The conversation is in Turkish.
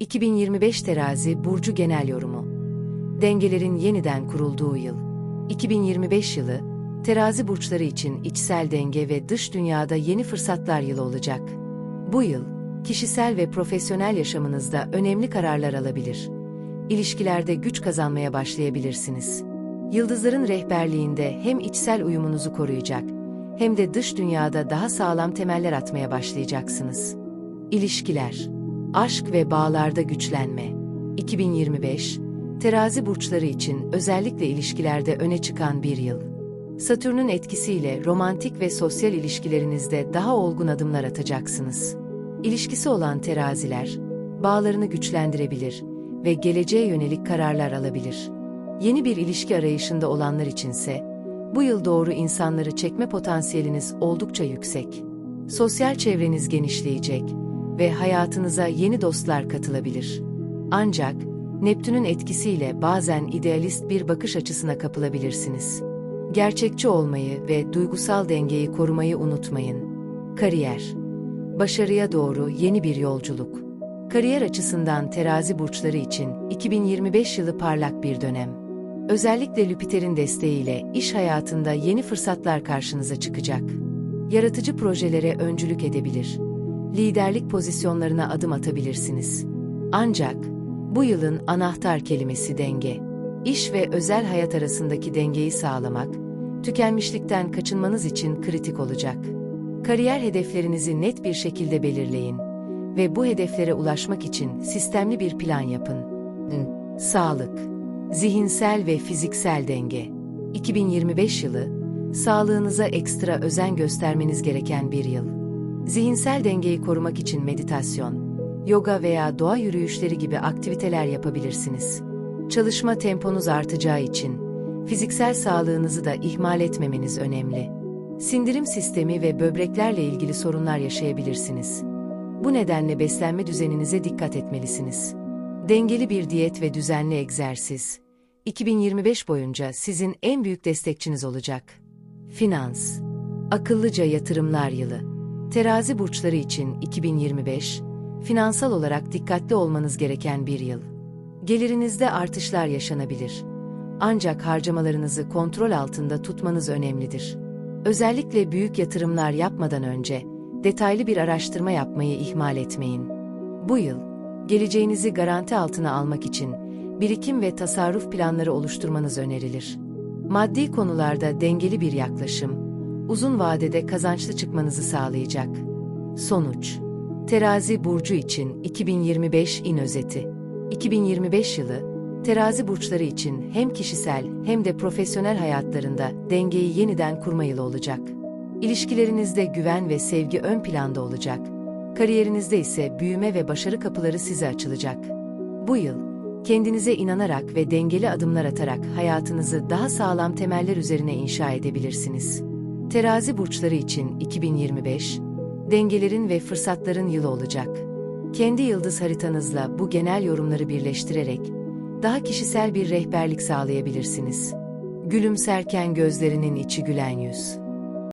2025 Terazi Burcu Genel Yorumu Dengelerin yeniden kurulduğu yıl 2025 yılı, terazi burçları için içsel denge ve dış dünyada yeni fırsatlar yılı olacak. Bu yıl, kişisel ve profesyonel yaşamınızda önemli kararlar alabilir. İlişkilerde güç kazanmaya başlayabilirsiniz. Yıldızların rehberliğinde hem içsel uyumunuzu koruyacak, hem de dış dünyada daha sağlam temeller atmaya başlayacaksınız. İlişkiler, aşk ve bağlarda güçlenme. 2025, terazi burçları için özellikle ilişkilerde öne çıkan bir yıl. Satürn'ün etkisiyle romantik ve sosyal ilişkilerinizde daha olgun adımlar atacaksınız. İlişkisi olan teraziler, bağlarını güçlendirebilir ve geleceğe yönelik kararlar alabilir. Yeni bir ilişki arayışında olanlar içinse, bu yıl doğru insanları çekme potansiyeliniz oldukça yüksek. Sosyal çevreniz genişleyecek ve hayatınıza yeni dostlar katılabilir. Ancak, Neptün'ün etkisiyle bazen idealist bir bakış açısına kapılabilirsiniz. Gerçekçi olmayı ve duygusal dengeyi korumayı unutmayın. Kariyer Başarıya doğru yeni bir yolculuk. Kariyer açısından terazi burçları için 2025 yılı parlak bir dönem. Özellikle Jüpiter'in desteğiyle iş hayatında yeni fırsatlar karşınıza çıkacak. Yaratıcı projelere öncülük edebilir. Liderlik pozisyonlarına adım atabilirsiniz. Ancak bu yılın anahtar kelimesi denge. İş ve özel hayat arasındaki dengeyi sağlamak, tükenmişlikten kaçınmanız için kritik olacak. Kariyer hedeflerinizi net bir şekilde belirleyin ve bu hedeflere ulaşmak için sistemli bir plan yapın. Sağlık, zihinsel ve fiziksel denge. 2025 yılı, sağlığınıza ekstra özen göstermeniz gereken bir yıl. Zihinsel dengeyi korumak için meditasyon, yoga veya doğa yürüyüşleri gibi aktiviteler yapabilirsiniz. Çalışma temponuz artacağı için fiziksel sağlığınızı da ihmal etmemeniz önemli. Sindirim sistemi ve böbreklerle ilgili sorunlar yaşayabilirsiniz. Bu nedenle beslenme düzeninize dikkat etmelisiniz. Dengeli bir diyet ve düzenli egzersiz 2025 boyunca sizin en büyük destekçiniz olacak. Finans Akıllıca yatırımlar yılı. Terazi burçları için 2025 finansal olarak dikkatli olmanız gereken bir yıl. Gelirinizde artışlar yaşanabilir. Ancak harcamalarınızı kontrol altında tutmanız önemlidir. Özellikle büyük yatırımlar yapmadan önce detaylı bir araştırma yapmayı ihmal etmeyin. Bu yıl geleceğinizi garanti altına almak için birikim ve tasarruf planları oluşturmanız önerilir. Maddi konularda dengeli bir yaklaşım, uzun vadede kazançlı çıkmanızı sağlayacak. Sonuç Terazi burcu için 2025 in özeti. 2025 yılı terazi burçları için hem kişisel hem de profesyonel hayatlarında dengeyi yeniden kurma yılı olacak. İlişkilerinizde güven ve sevgi ön planda olacak. Kariyerinizde ise büyüme ve başarı kapıları size açılacak. Bu yıl kendinize inanarak ve dengeli adımlar atarak hayatınızı daha sağlam temeller üzerine inşa edebilirsiniz. Terazi burçları için 2025 dengelerin ve fırsatların yılı olacak. Kendi yıldız haritanızla bu genel yorumları birleştirerek daha kişisel bir rehberlik sağlayabilirsiniz. Gülümserken gözlerinin içi gülen yüz.